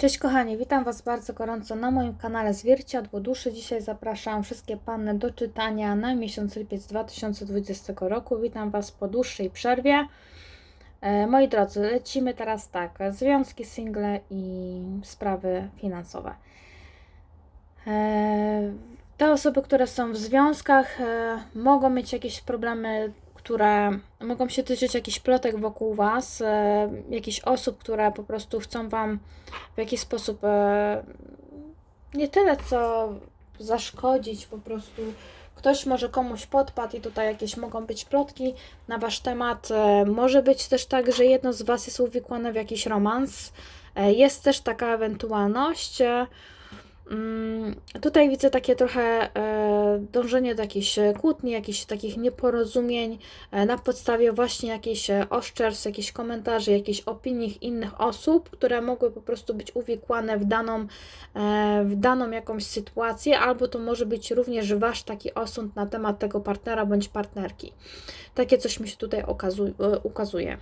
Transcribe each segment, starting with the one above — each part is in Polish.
Cześć kochani, witam Was bardzo gorąco na moim kanale Zwierciadło Duszy. Dzisiaj zapraszam wszystkie panny do czytania na miesiąc lipiec 2020 roku. Witam Was po dłuższej przerwie. E, moi drodzy, lecimy teraz tak, związki, single i sprawy finansowe. E, te osoby, które są w związkach, e, mogą mieć jakieś problemy, które mogą się tyczyć jakichś plotek wokół Was, e, jakichś osób, które po prostu chcą Wam w jakiś sposób e, nie tyle co zaszkodzić, po prostu ktoś może komuś podpadł i tutaj jakieś mogą być plotki na Wasz temat. E, Może być też tak, że jedno z Was jest uwikłane w jakiś romans. Jest też taka ewentualność. Tutaj widzę takie trochę e, dążenie do jakichś e, kłótni, jakichś takich nieporozumień e, na podstawie właśnie jakichś oszczerstw, jakichś komentarzy, jakichś opinii innych osób, które mogły po prostu być uwikłane w daną, w daną jakąś sytuację, albo to może być również wasz taki osąd na temat tego partnera bądź partnerki. Takie coś mi się tutaj okazu- e, ukazuje.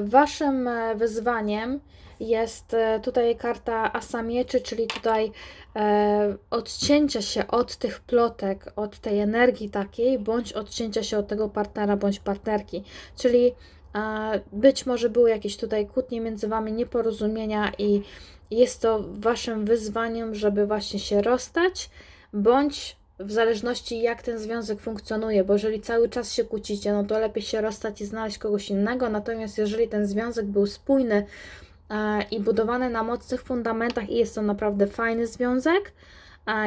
Waszym wyzwaniem jest e, tutaj karta Asa Mieczy, czyli tutaj e, odcięcia się od tych plotek, od tej energii takiej, bądź odcięcia się od tego partnera bądź partnerki. Czyli e, być może były jakieś tutaj kłótnie między Wami, nieporozumienia i jest to Waszym wyzwaniem, żeby właśnie się rozstać, bądź w zależności jak ten związek funkcjonuje, bo jeżeli cały czas się kłócicie, no to lepiej się rozstać i znaleźć kogoś innego, natomiast jeżeli ten związek był spójny i budowany na mocnych fundamentach i jest to naprawdę fajny związek. e,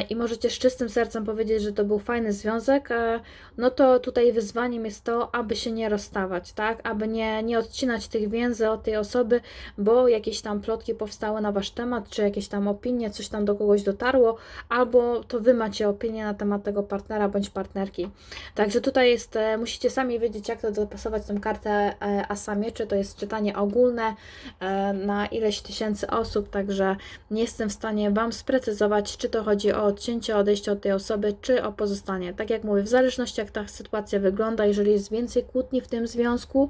i możecie z czystym sercem powiedzieć, że to był fajny związek, e, no to tutaj wyzwaniem jest to, aby się nie rozstawać, tak? Aby nie, nie odcinać tych więzy od tej osoby, bo jakieś tam plotki powstały na wasz temat, czy jakieś tam opinie, coś tam do kogoś dotarło, albo to wy macie opinię na temat tego partnera bądź partnerki. Także tutaj jest, e, musicie sami wiedzieć, jak to dopasować tą kartę e, Asa Mieczy, to jest czytanie ogólne na ileś tysięcy osób, także nie jestem w stanie Wam sprecyzować, czy to chodzi o odcięcie, odejście od tej osoby, czy o pozostanie. Tak jak mówię, w zależności jak ta sytuacja wygląda, jeżeli jest więcej kłótni w tym związku,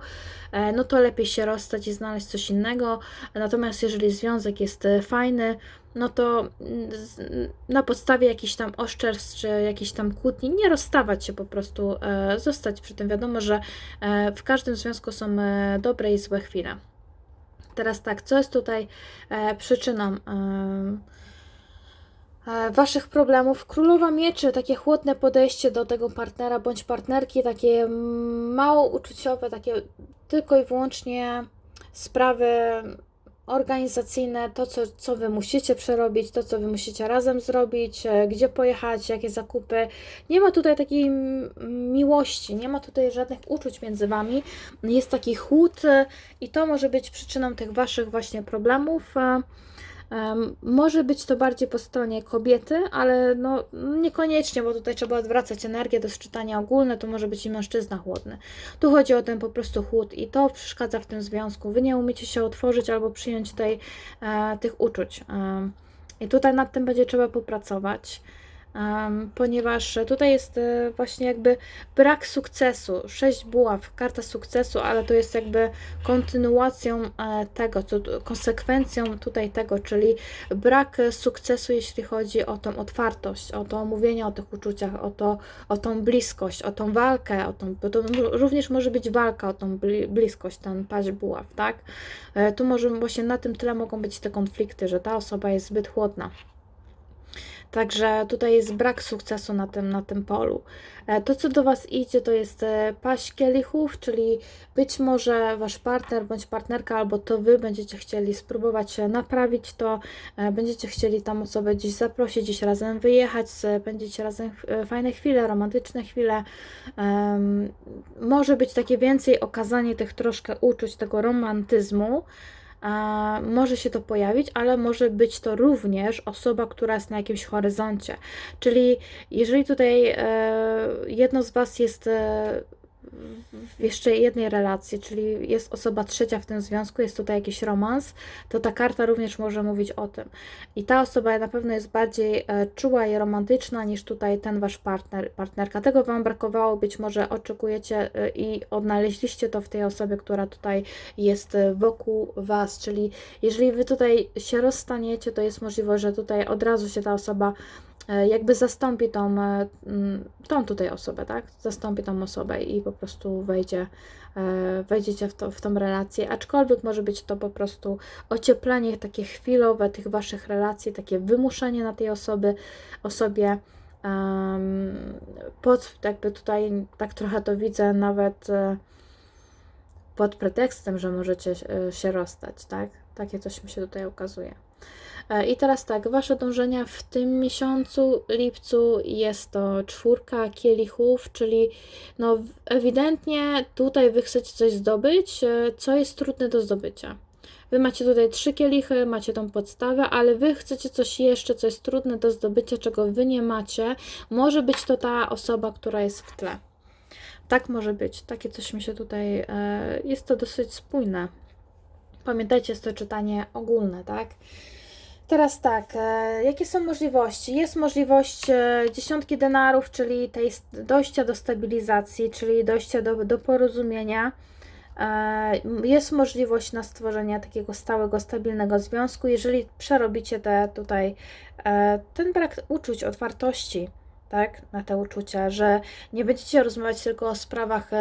e, no to lepiej się rozstać i znaleźć coś innego. Natomiast jeżeli związek jest e, fajny, no to mm, na podstawie jakichś tam oszczerstw czy jakichś tam kłótni nie rozstawać się po prostu, e, zostać przy tym. Wiadomo, że w każdym związku są dobre i złe chwile. Teraz tak, co jest tutaj przyczyną Waszych problemów? Królowa Mieczy, takie chłodne podejście do tego partnera bądź partnerki, takie mało uczuciowe, takie tylko i wyłącznie sprawy organizacyjne, to co, co Wy musicie przerobić, to co Wy musicie razem zrobić, e, gdzie pojechać, jakie zakupy. Nie ma tutaj takiej miłości, nie ma tutaj żadnych uczuć między Wami. Jest taki chłód e, i to może być przyczyną tych Waszych właśnie problemów. Może być to bardziej po stronie kobiety, ale no niekoniecznie, bo tutaj trzeba odwracać energię, to jest czytanie ogólne, to może być i mężczyzna chłodny. Tu chodzi o ten po prostu chłód i to przeszkadza w tym związku. Wy nie umiecie się otworzyć albo przyjąć tej, e, tych uczuć. I tutaj nad tym będzie trzeba popracować. Ponieważ tutaj jest e, właśnie jakby brak sukcesu. Sześć buław, karta sukcesu, ale to jest jakby kontynuacją e, tego, co, konsekwencją tutaj tego, czyli brak sukcesu, jeśli chodzi o tą otwartość, o to mówienie o tych uczuciach, o, to, o tą bliskość, o tą walkę, o tą, to również może być walka o tą bli- bliskość, ten paź buław, tak? E, Tu może właśnie na tym tle mogą być te konflikty, że ta osoba jest zbyt chłodna. Także tutaj jest brak sukcesu na tym, na tym polu. E, To, co do Was idzie, to jest e, paść kielichów, czyli być może Wasz partner bądź partnerka, albo to Wy będziecie chcieli spróbować naprawić to, e, będziecie chcieli tam osobę gdzieś zaprosić, gdzieś razem wyjechać, będziecie razem fajne chwile, romantyczne chwile. Może być takie więcej okazanie tych troszkę uczuć, tego romantyzmu. Może się to pojawić, ale może być to również osoba, która jest na jakimś horyzoncie. Czyli jeżeli tutaj e, jedno z Was jest e, w jeszcze jednej relacji, czyli jest osoba trzecia w tym związku, jest tutaj jakiś romans, to ta karta również może mówić o tym. I ta osoba na pewno jest bardziej e, czuła i romantyczna niż tutaj ten wasz partner, partnerka. Tego wam brakowało, być może oczekujecie e, i odnaleźliście to w tej osobie, która tutaj jest e, wokół was, czyli jeżeli wy tutaj się rozstaniecie, to jest możliwe, że tutaj od razu się ta osoba jakby zastąpi tą, e, mm, tą tutaj osobę, tak? Zastąpi tą osobę i po prostu wejdzie, e, wejdziecie w, to, w tą relację, aczkolwiek może być to po prostu ocieplenie takie chwilowe tych waszych relacji, takie wymuszenie na tej osoby, osobie, pod jakby tutaj tak trochę to widzę nawet pod pretekstem, że możecie się rozstać, tak? Takie coś mi się tutaj ukazuje. E, I teraz tak, Wasze dążenia w tym miesiącu, lipcu, jest to czwórka kielichów, czyli no ewidentnie tutaj Wy chcecie coś zdobyć, e, co jest trudne do zdobycia. Wy macie tutaj trzy kielichy, macie tą podstawę, ale Wy chcecie coś jeszcze, co jest trudne do zdobycia, czego Wy nie macie. Może być to ta osoba, która jest w tle. Tak może być. Takie coś mi się tutaj. E, jest to dosyć spójne. Pamiętajcie, jest to czytanie ogólne, tak? Teraz tak, e, jakie są możliwości? Jest możliwość e, dziesiątki denarów, czyli tej dojścia do stabilizacji, czyli dojścia do, do porozumienia. E, jest możliwość na stworzenie takiego stałego, stabilnego związku, jeżeli przerobicie te tutaj ten brak uczuć, otwartości, tak, na te uczucia, że nie będziecie rozmawiać tylko o sprawach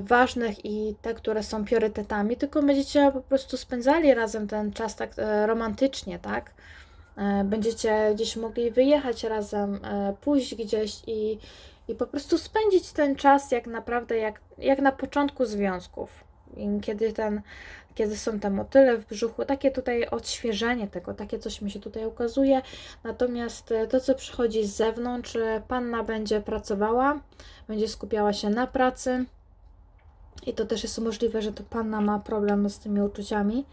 ważnych i te, które są priorytetami, tylko będziecie po prostu spędzali razem ten czas tak e, romantycznie, tak? E, będziecie gdzieś mogli wyjechać razem, pójść gdzieś i, i po prostu spędzić ten czas jak naprawdę jak, jak na początku związków. Kiedy ten, kiedy są te motyle w brzuchu, takie tutaj odświeżenie tego, takie coś mi się tutaj ukazuje. Natomiast to, co przychodzi z zewnątrz, panna będzie pracowała, będzie skupiała się na pracy, i to też jest możliwe, że to panna ma problem z tymi uczuciami.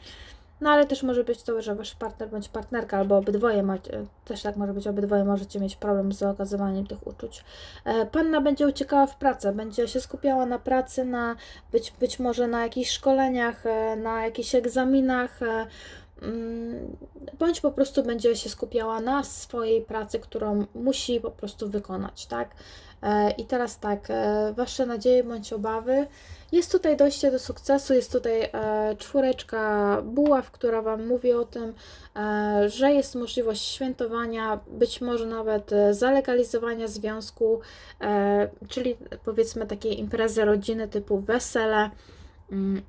No ale też może być to, że wasz partner bądź partnerka, albo obydwoje macie, też tak może być, obydwoje możecie mieć problem z okazywaniem tych uczuć. E, panna będzie uciekała w pracę, będzie się skupiała na pracy, na być, być może na jakichś szkoleniach, e, na jakichś egzaminach, e, bądź po prostu będzie się skupiała na swojej pracy, którą musi po prostu wykonać, tak? I teraz tak, wasze nadzieje bądź obawy jest tutaj dojście do sukcesu, jest tutaj e, czwóreczka buław, która Wam mówi o tym, e, że jest możliwość świętowania, być może nawet e, zalegalizowania związku, e, czyli powiedzmy takiej imprezy rodziny typu wesele mm,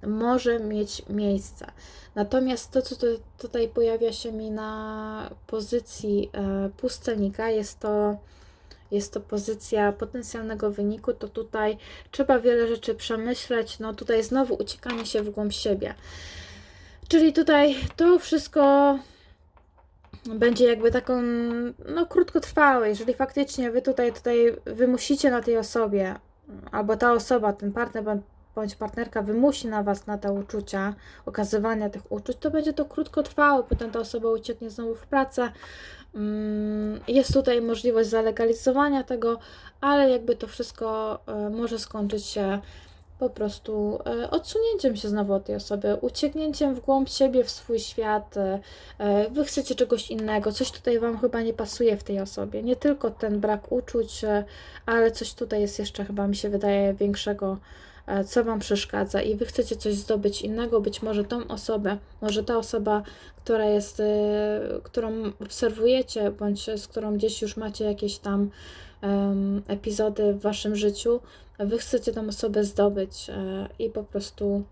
może mieć miejsce. Natomiast to, co tutaj pojawia się mi na pozycji e, pustelnika, jest to jest to pozycja potencjalnego wyniku, to tutaj trzeba wiele rzeczy przemyśleć. No tutaj znowu uciekanie się w głąb siebie. Czyli tutaj to wszystko będzie jakby taką, no krótkotrwałe. Jeżeli faktycznie wy tutaj, tutaj wymusicie na tej osobie, albo ta osoba, ten partner bądź partnerka wymusi na was na te uczucia, okazywania tych uczuć, to będzie to krótkotrwałe. Potem ta osoba ucieknie znowu w pracę, Mm, jest tutaj możliwość zalegalizowania tego, ale jakby to wszystko e, może skończyć się po prostu e, odsunięciem się znowu od tej osoby, ucieknięciem w głąb siebie, w swój świat. E, wy chcecie czegoś innego, coś tutaj Wam chyba nie pasuje w tej osobie. Nie tylko ten brak uczuć, ale coś tutaj jest jeszcze, chyba mi się wydaje, większego co Wam przeszkadza i Wy chcecie coś zdobyć innego, być może tą osobę, może ta osoba, która jest, e, którą obserwujecie, bądź z którą gdzieś już macie jakieś tam um, epizody w Waszym życiu, Wy chcecie tą osobę zdobyć e, i po prostu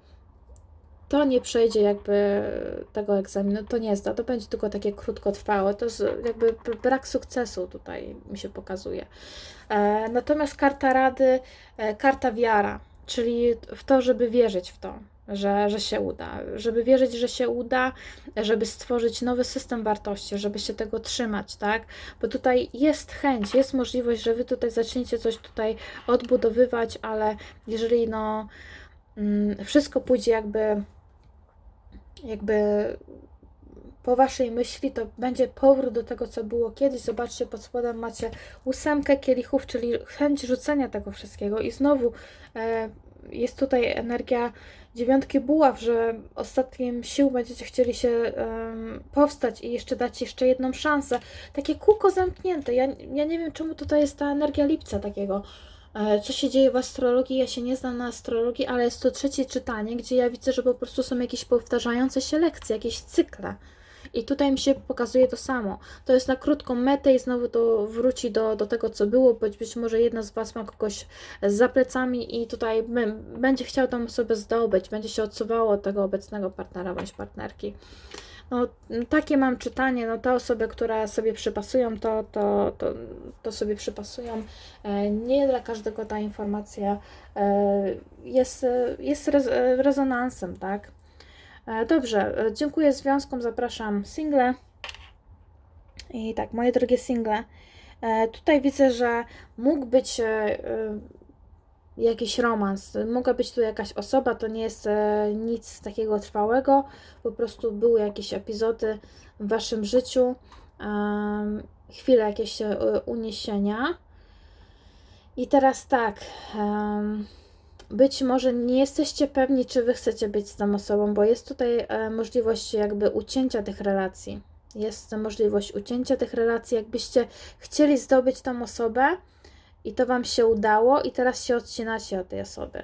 to nie przejdzie jakby tego egzaminu, to nie zda, to będzie tylko takie krótkotrwałe, to jest jakby brak sukcesu tutaj mi się pokazuje. E, natomiast karta rady, e, karta wiara, czyli w to, żeby wierzyć w to, że, że się uda, żeby wierzyć, że się uda, żeby stworzyć nowy system wartości, żeby się tego trzymać, tak? Bo tutaj jest chęć, jest możliwość, że wy tutaj zaczniecie coś tutaj odbudowywać, ale jeżeli no mm, wszystko pójdzie jakby jakby po waszej myśli to będzie powrót do tego, co było kiedyś. Zobaczcie, pod spodem macie ósemkę kielichów, czyli chęć rzucenia tego wszystkiego. I znowu e, jest tutaj energia dziewiątki buław, że ostatnim sił będziecie chcieli się powstać i jeszcze dać jeszcze jedną szansę. Takie kółko zamknięte. Ja, ja nie wiem, czemu tutaj jest ta energia lipca takiego. E, Co się dzieje w astrologii? Ja się nie znam na astrologii, ale jest to trzecie czytanie, gdzie ja widzę, że po prostu są jakieś powtarzające się lekcje, jakieś cykle. I tutaj mi się pokazuje to samo. To jest na krótką metę i znowu to wróci do, do tego, co było, być, być może jedna z Was ma kogoś za plecami i tutaj będzie chciał tą osobę zdobyć, będzie się odsuwało od tego obecnego partnera bądź partnerki. No, takie mam czytanie, no te osoby, które sobie przypasują, to, to, to, to sobie przypasują. E, Nie dla każdego ta informacja e, jest, jest e, rezonansem, tak? E, Dobrze, e, dziękuję związkom, zapraszam single. I tak, moje drogie single, e, tutaj widzę, że mógł być jakiś romans, mogła być tu jakaś osoba, to nie jest nic takiego trwałego, po prostu były jakieś epizody w waszym życiu, chwile jakieś uniesienia. I teraz tak, być może nie jesteście pewni, czy wy chcecie być z tą osobą, bo jest tutaj e, możliwość jakby ucięcia tych relacji. Jest możliwość ucięcia tych relacji, jakbyście chcieli zdobyć tą osobę i to wam się udało i teraz się odcinacie od tej osoby.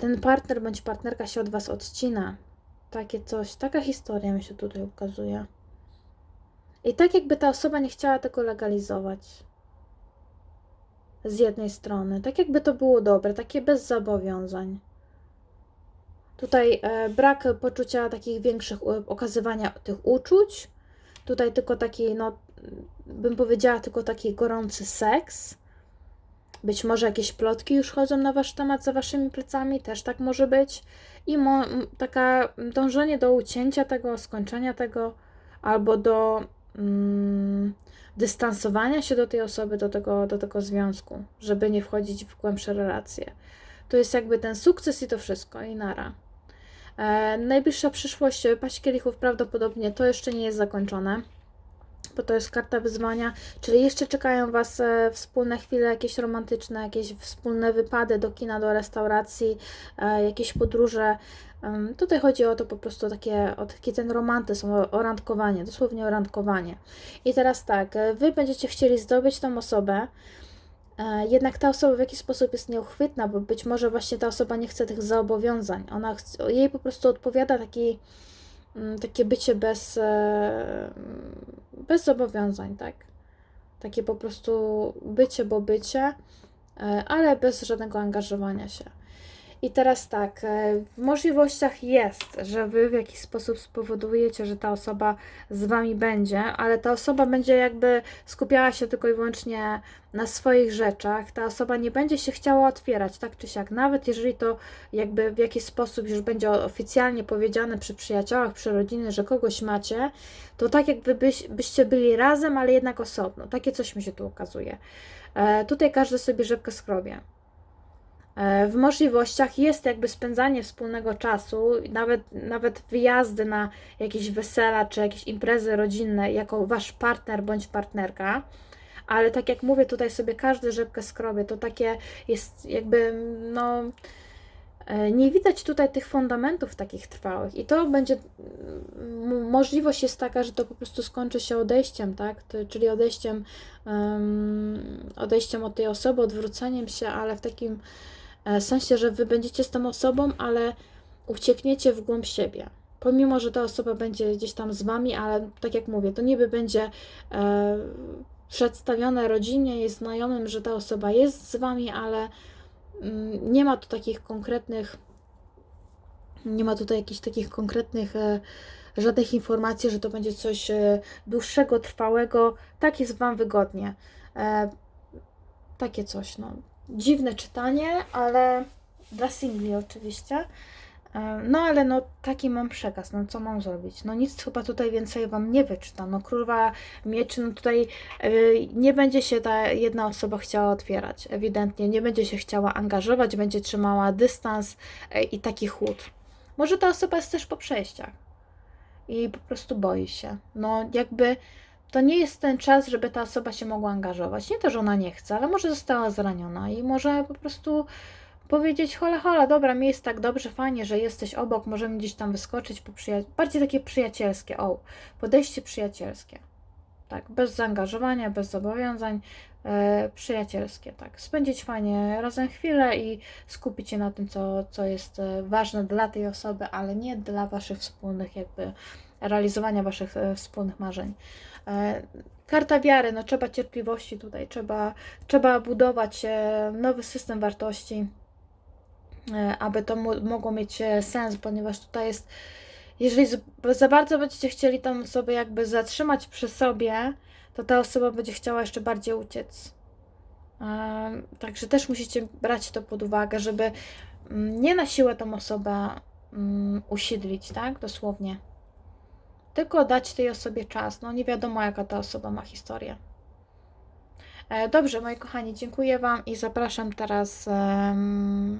Ten partner bądź partnerka się od was odcina. Takie coś, taka historia mi się tutaj ukazuje. I tak jakby ta osoba nie chciała tego legalizować z jednej strony. Tak jakby to było dobre, takie bez zobowiązań. Tutaj e, brak poczucia takich większych, e, okazywania tych uczuć. Tutaj tylko taki, no, bym powiedziała, tylko taki gorący seks. Być może jakieś plotki już chodzą na wasz temat za waszymi plecami, też tak może być. I mo, taka dążenie do ucięcia tego, skończenia tego, albo do mm, dystansowania się do tej osoby, do tego, do tego związku, żeby nie wchodzić w głębsze relacje. To jest jakby ten sukces i to wszystko, i nara. E, najbliższa przyszłość Paść Kielichów prawdopodobnie to jeszcze nie jest zakończone, bo to jest karta wyzwania, czyli jeszcze czekają Was e, wspólne chwile jakieś romantyczne, jakieś wspólne wypady do kina, do restauracji, e, jakieś podróże. Tutaj chodzi o to po prostu takie, o taki ten romantyzm, o, o randkowanie, dosłownie o randkowanie. I teraz tak, e, Wy będziecie chcieli zdobyć tą osobę, E, Jednak ta osoba w jakiś sposób jest nieuchwytna, bo być może właśnie ta osoba nie chce tych zobowiązań. Ona chce, jej po prostu odpowiada taki, mm, takie bycie bez, e, bez zobowiązań, tak? Takie po prostu bycie, bo bycie, ale bez żadnego angażowania się. I teraz tak, e, w możliwościach jest, że wy w jakiś sposób spowodujecie, że ta osoba z wami będzie, ale ta osoba będzie jakby skupiała się tylko i wyłącznie na swoich rzeczach. Ta osoba nie będzie się chciała otwierać, tak czy siak. Nawet jeżeli to jakby w jakiś sposób już będzie oficjalnie powiedziane przy przyjaciołach, przy rodzinie, że kogoś macie, to tak jakby byś, byście byli razem, ale jednak osobno. Takie coś mi się tu ukazuje. E, tutaj każdy sobie rzepkę skrobie. E, W możliwościach jest jakby spędzanie wspólnego czasu, nawet, nawet wyjazdy na jakieś wesela czy jakieś imprezy rodzinne jako wasz partner bądź partnerka. Ale tak jak mówię, tutaj sobie każdy rzepkę skrobie. To takie jest jakby, no, e, nie widać tutaj tych fundamentów takich trwałych. I to będzie, m- możliwość jest taka, że to po prostu skończy się odejściem, tak? To, czyli odejściem, em, odejściem od tej osoby, odwróceniem się, ale w takim e, sensie, że wy będziecie z tą osobą, ale uciekniecie w głąb siebie. Pomimo, że ta osoba będzie gdzieś tam z wami, ale tak jak mówię, to niby będzie e, przedstawione rodzinie i znajomym, że ta osoba jest z wami, ale mm, nie ma tu takich konkretnych, nie ma tutaj jakichś takich konkretnych e, żadnych informacji, że to będzie coś e, dłuższego, trwałego. Tak jest Wam wygodnie. E, takie coś, no. Dziwne czytanie, ale dla singli oczywiście. E, No ale no taki mam przekaz, no co mam zrobić? No nic chyba tutaj więcej Wam nie wyczytam. No królowa mieczy, no tutaj e, nie będzie się ta jedna osoba chciała otwierać, ewidentnie. Nie będzie się chciała angażować, będzie trzymała dystans e, i taki chłód. Może ta osoba jest też po przejściach. i po prostu boi się. No jakby to nie jest ten czas, żeby ta osoba się mogła angażować. Nie to, że ona nie chce, ale może została zraniona i może po prostu powiedzieć hola hola, dobra, mi jest tak dobrze, fajnie, że jesteś obok, możemy gdzieś tam wyskoczyć, po przyja- bardziej takie przyjacielskie, o, podejście przyjacielskie. Tak, bez zaangażowania, bez zobowiązań, e, przyjacielskie, tak. Spędzić fajnie razem chwilę i skupić się na tym, co, co jest e, ważne dla tej osoby, ale nie dla waszych wspólnych, jakby realizowania waszych e, wspólnych marzeń. E, karta wiary, no trzeba cierpliwości tutaj, trzeba, trzeba budować e, nowy system wartości, aby to mo- mogło mieć sens, ponieważ tutaj jest, jeżeli za bardzo będziecie chcieli tą osobę jakby zatrzymać przy sobie, to ta osoba będzie chciała jeszcze bardziej uciec. Także też musicie brać to pod uwagę, żeby mm, nie na siłę tą osobę mm, usiedlić, tak? Dosłownie. Tylko dać tej osobie czas. No nie wiadomo, jaka ta osoba ma historię. E, Dobrze, moi kochani, dziękuję Wam i zapraszam teraz em,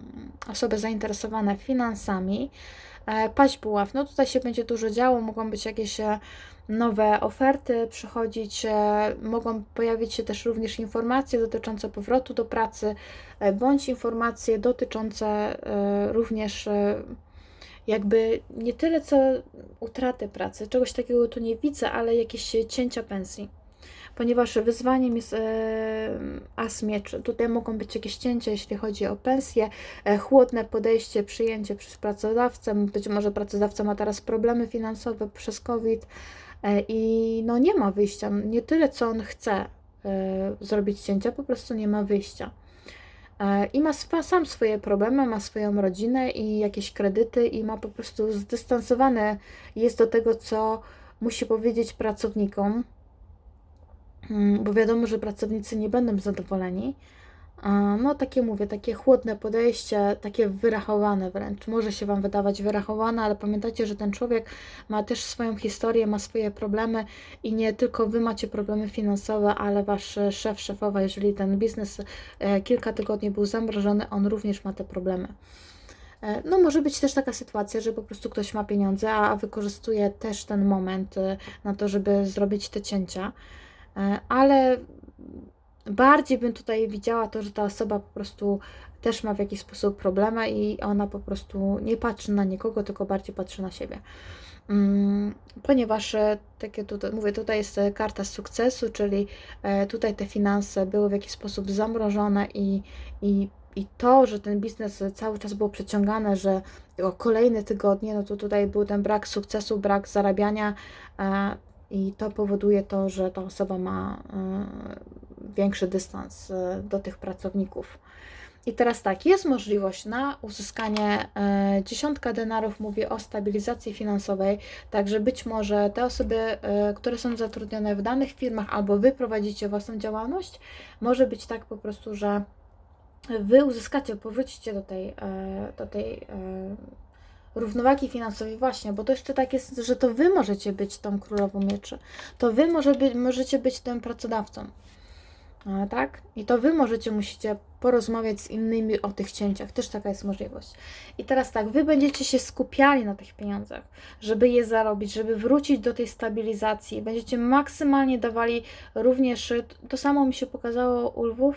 osoby zainteresowane finansami. E, Paść buław, no tutaj się będzie dużo działo, mogą być jakieś e, nowe oferty przychodzić, e, mogą pojawić się też również informacje dotyczące powrotu do pracy, e, bądź informacje dotyczące e, również e, jakby nie tyle co utraty pracy, czegoś takiego tu nie widzę, ale jakieś cięcia pensji. Ponieważ wyzwaniem jest e. Tutaj mogą być jakieś cięcia, jeśli chodzi o pensję, e, chłodne podejście, przyjęcie przez pracodawcę. Być może pracodawca ma teraz problemy finansowe przez COVID e, i no nie ma wyjścia. Nie tyle, co on chce e, zrobić cięcia, po prostu nie ma wyjścia. E, I ma sam swoje problemy, ma swoją rodzinę i jakieś kredyty, i ma po prostu zdystansowane jest do tego, co musi powiedzieć pracownikom, Mm, bo wiadomo, że pracownicy nie będą zadowoleni. No, takie mówię, takie chłodne podejście, takie wyrachowane wręcz. Może się Wam wydawać wyrachowane, ale pamiętajcie, że ten człowiek ma też swoją historię, ma swoje problemy i nie tylko Wy macie problemy finansowe, ale Wasz szef, szefowa, jeżeli ten biznes e, kilka tygodni był zamrożony, on również ma te problemy. E, No, może być też taka sytuacja, że po prostu ktoś ma pieniądze, a wykorzystuje też ten moment e, na to, żeby zrobić te cięcia. Ale bardziej bym tutaj widziała to, że ta osoba po prostu też ma w jakiś sposób problemy i ona po prostu nie patrzy na nikogo, tylko bardziej patrzy na siebie. Mm, Ponieważ, e, takie tutaj, mówię, tutaj jest e, karta sukcesu, czyli e, tutaj te finanse były w jakiś sposób zamrożone i, i, i to, że ten biznes cały czas było przeciągane, że o kolejne tygodnie, no to tutaj był ten brak sukcesu, brak zarabiania i to powoduje to, że ta osoba ma e, większy dystans e, do tych pracowników. I teraz tak, jest możliwość na uzyskanie e, dziesiątka denarów, mówię o stabilizacji finansowej, także być może te osoby, które są zatrudnione w danych firmach albo wy prowadzicie własną działalność, może być tak po prostu, że wy uzyskacie, powrócicie do tej, do tej równowagi finansowej właśnie, bo to jeszcze tak jest, że to wy możecie być tą królową mieczy. To wy może możecie być tym pracodawcą. E, Tak? I to wy możecie, musicie porozmawiać z innymi o tych cięciach. Też taka jest możliwość. I teraz tak, wy będziecie się skupiali na tych pieniądzach, żeby je zarobić, żeby wrócić do tej stabilizacji. Będziecie maksymalnie dawali również, to samo mi się pokazało u lwów,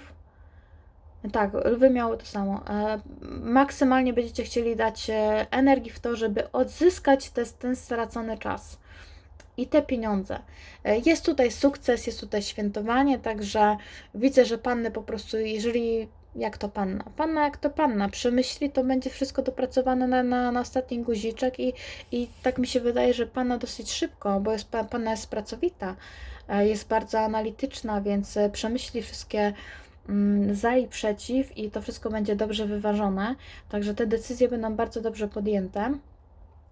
tak, lwy miały to samo. E, maksymalnie będziecie chcieli dać e, energii w to, żeby odzyskać te, ten stracony czas i te pieniądze. E, Jest tutaj sukces, jest tutaj świętowanie, także widzę, że panny po prostu, jeżeli jak to panna? Panna jak to panna, przemyśli, to będzie wszystko dopracowane na, na, na ostatni guziczek i, i tak mi się wydaje, że panna dosyć szybko, bo jest, pa- panna jest pracowita, jest bardzo analityczna, więc przemyśli wszystkie za i przeciw i to wszystko będzie dobrze wyważone, także te decyzje będą bardzo dobrze podjęte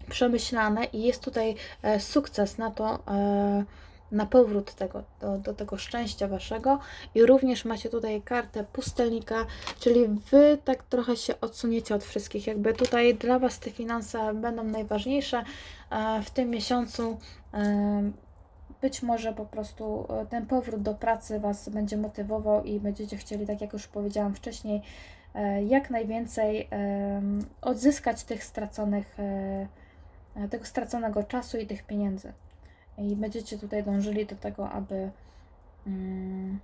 przemyślane i jest tutaj e, sukces na to, e, na powrót tego, do, do tego szczęścia waszego. I również macie tutaj kartę pustelnika, czyli wy tak trochę się odsuniecie od wszystkich. Jakby tutaj dla was te finanse będą najważniejsze e, w tym miesiącu. Być może po prostu e, ten powrót do pracy Was będzie motywował i będziecie chcieli, tak jak już powiedziałam wcześniej, e, jak najwięcej odzyskać tych straconych e, tego straconego czasu i tych pieniędzy. I będziecie tutaj dążyli do tego, aby, mm,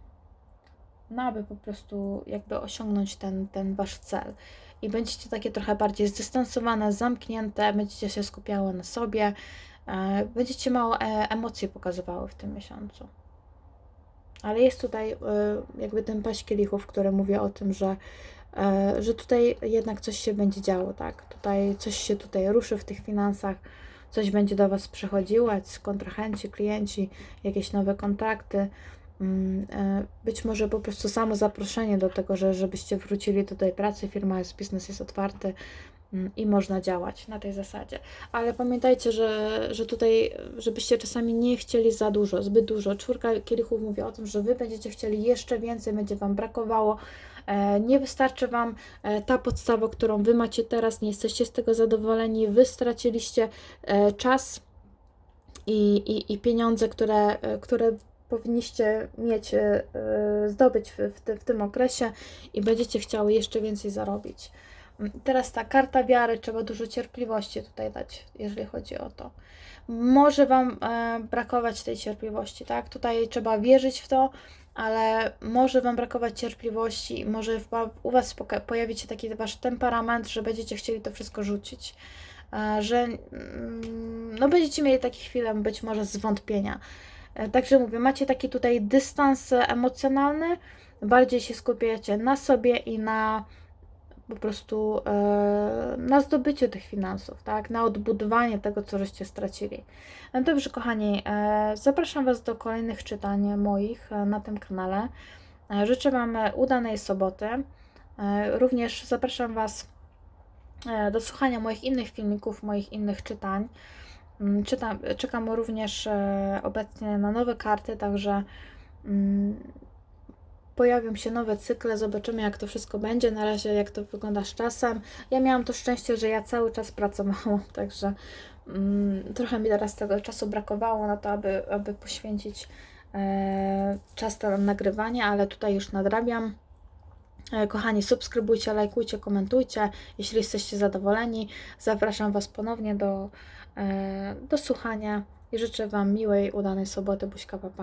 no, aby po prostu jakby osiągnąć ten, ten wasz cel. I będziecie takie trochę bardziej zdystansowane, zamknięte, będziecie się skupiały na sobie, będziecie mało e, emocji pokazywały w tym miesiącu. Ale jest tutaj e, jakby ten paść kielichów, który mówi o tym, że, e, że tutaj jednak coś się będzie działo, tak? Tutaj coś się tutaj ruszy w tych finansach, coś będzie do Was przychodziło, kontrahenci, klienci, jakieś nowe kontrakty. Mm, e, Być może po prostu samo zaproszenie do tego, że żebyście wrócili do tej pracy, firma jest, biznes jest otwarty i można działać na tej zasadzie. Ale pamiętajcie, że, że tutaj, żebyście czasami nie chcieli za dużo, zbyt dużo. Czwórka kielichów mówi o tym, że Wy będziecie chcieli jeszcze więcej, będzie Wam brakowało. E, Nie wystarczy Wam e, ta podstawa, którą Wy macie teraz, nie jesteście z tego zadowoleni, Wy straciliście e, czas i, i, i pieniądze, które, które powinniście mieć, zdobyć w, w, w tym okresie i będziecie chciały jeszcze więcej zarobić. Teraz ta karta wiary, trzeba dużo cierpliwości tutaj dać, jeżeli chodzi o to. Może Wam e, brakować tej cierpliwości, tak? Tutaj trzeba wierzyć w to, ale może Wam brakować cierpliwości, może w, u Was pojawi się taki Wasz temperament, że będziecie chcieli to wszystko rzucić. E, że mm, no będziecie mieli takie chwile być może zwątpienia. E, Także mówię, macie taki tutaj dystans emocjonalny, bardziej się skupiacie na sobie i na po prostu e, na zdobyciu tych finansów, tak? Na odbudowanie tego, co żeście stracili. No dobrze, kochani, e, zapraszam Was do kolejnych czytań moich e, na tym kanale. Życzę Wam udanej soboty. Również zapraszam Was do słuchania moich innych filmików, moich innych czytań. Mm, Czytam, czekam również obecnie na nowe karty, także mm, pojawią się nowe cykle, zobaczymy jak to wszystko będzie, na razie jak to wygląda z czasem. Ja miałam to szczęście, że ja cały czas pracowałam, także mm, trochę mi teraz tego czasu brakowało na to, aby, aby poświęcić e, czas na nagrywanie, ale tutaj już nadrabiam. E, Kochani, subskrybujcie, lajkujcie, komentujcie. Jeśli jesteście zadowoleni, zapraszam Was ponownie do, e, do słuchania i życzę Wam miłej, udanej soboty. Buźka, papa.